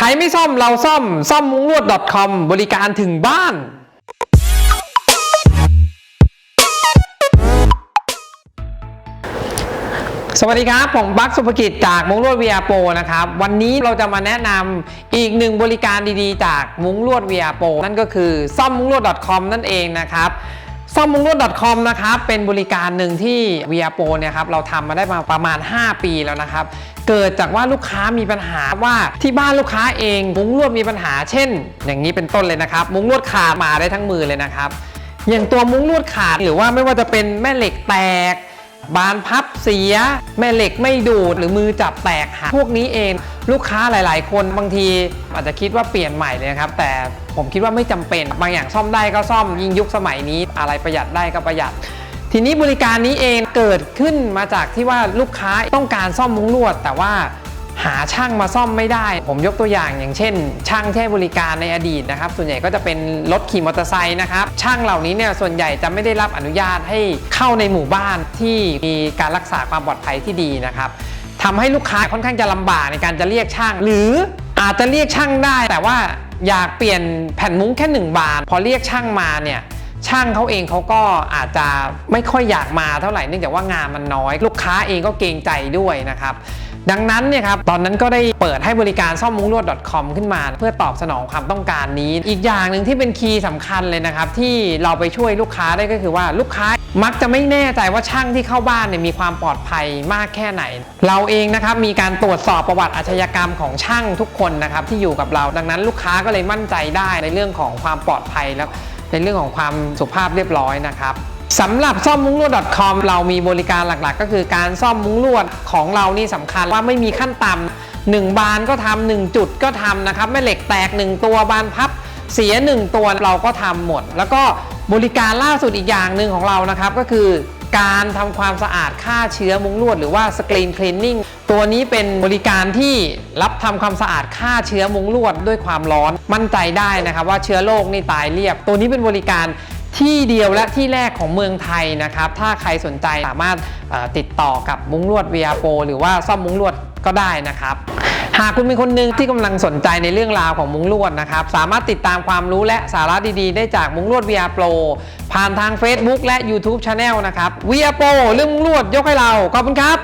ใครไม่ซ่อมเราซ่อม ซ่อมมุ้งลวด .com บริการถึงบ้าน สวัสดีครับ ผมบัคสุภกิจจากมุ้งลวด VR Pro นะครับ วันนี้เราจะมาแนะนำอีกหนึ่งบริการดีๆ จากมุ้งลวด VR Pro นั่นก็คือซ่อมมุ้งลวด .com นั่นเองนะครับ ซ่อมมุ้งลวด .com นะครับเป็นบริการหนึ่งที่ VR Pro เนี่ยครับเราทำมาได้มาประมาณ 5 ปีแล้วนะครับ เกิดจากว่าลูกค้ามีปัญหาว่าที่บ้านลูกค้าเองมุ้งลวดมีปัญหา เช่น อย่างนี้เป็นต้นเลยนะครับ มุ้งลวดขาดมาได้ทั้งมือเลยนะครับ อย่างตัวมุ้งลวดขาดหรือว่าไม่ว่าจะเป็นแม่เหล็กแตก บานพับเสีย แม่เหล็กไม่ดูดหรือมือจับแตกหักพวกนี้เองลูกค้าหลาย ๆ คนบางทีอาจจะคิดว่าเปลี่ยนใหม่เลยครับ แต่ผมคิดว่าไม่จำเป็น บางอย่างซ่อมได้ก็ซ่อมยิ่งยุคสมัยนี้ อะไรประหยัดได้ก็ประหยัด ทีนี้บริการนี้เองเกิดขึ้นมาจากที่ว่าลูกค้าต้องการซ่อมมุ้งลวด แต่ว่า หาช่างมาซ่อมไม่ได้ ผมยกตัวอย่างอย่างเช่น ช่างที่ให้บริการในอดีตนะครับ ส่วนใหญ่ก็จะเป็นรถขี่มอเตอร์ไซค์นะครับ ช่างเหล่านี้เนี่ยส่วนใหญ่จะไม่ได้รับอนุญาตให้เข้าในหมู่บ้านที่มีการรักษาความปลอดภัยที่ดีนะครับทำให้ลูกค้าค่อนข้างจะลำบากในการจะเรียกช่าง หรืออาจจะเรียกช่างได้ แต่ว่าอยากเปลี่ยนแผ่นมุ้งแค่หนึ่งบาน พอเรียกช่างมาเนี่ยช่างเขาเองเขาก็อาจจะไม่ค่อยอยากมาเท่าไหร่เนื่องจากว่างานมันน้อย ลูกค้าเองก็เกรงใจด้วยนะครับ ดังนั้นเนี่ยครับตอนนั้นก็ได้เปิดให้บริการซ่อมมุ้งลวด .com ขึ้นมา เพื่อตอบสนองความต้องการนี้ อีกอย่างหนึ่งที่เป็นคีย์สำคัญเลยนะครับ ที่เราไปช่วยลูกค้าได้ก็คือว่าลูกค้ามักจะไม่แน่ใจว่าช่างที่เข้าบ้านเนี่ยมีความปลอดภัยมากแค่ไหน เราเองนะครับมีการตรวจสอบประวัติอาชญากรรมของช่างทุกคนนะครับที่อยู่กับเรา ดังนั้นลูกค้าก็เลยมั่นใจได้ในเรื่องของความปลอดภัยและในเรื่องของความสุภาพเรียบร้อยนะครับ สำหรับซ่อมมุ้งลวด .com เรามีบริการหลักๆ ก็คือการซ่อมมุ้งลวดของเรานี่สำคัญว่าไม่มีขั้นต่ำหนึ่งบานก็ทำหนึ่งจุดก็ทำนะครับแม่เหล็กแตก 1 ตัวบานพับเสีย 1 ตัวเราก็ทำหมด แล้วก็บริการล่าสุดอีกอย่างหนึ่งของเรานะครับก็คือการทำความสะอาดฆ่าเชื้อมุ้งลวด หรือว่าสกรีนคลีนนิ่งตัวนี้เป็นบริการที่รับทำความสะอาดฆ่าเชื้อมุ้งลวดด้วยความร้อนมั่นใจได้นะครับว่าเชื้อโรคนี่ตายเรียบ ตัวนี้เป็นบริการ ที่เดียวและที่แรกของเมืองไทยนะครับ ถ้าใครสนใจสามารถติดต่อกับมุ้งลวด VR Pro หรือว่าซ่อมมุ้งลวดก็ได้นะครับ หากคุณเป็นคนหนึ่งที่กำลังสนใจในเรื่องราวของมุ้งลวดนะครับ สามารถติดตามความรู้และสาระดีๆ ได้จากมุ้งลวด VR Pro ผ่านทาง Facebook และ YouTube Channel นะครับ VR Pro เรื่องมุ้งลวดยกให้เราขอบคุณครับ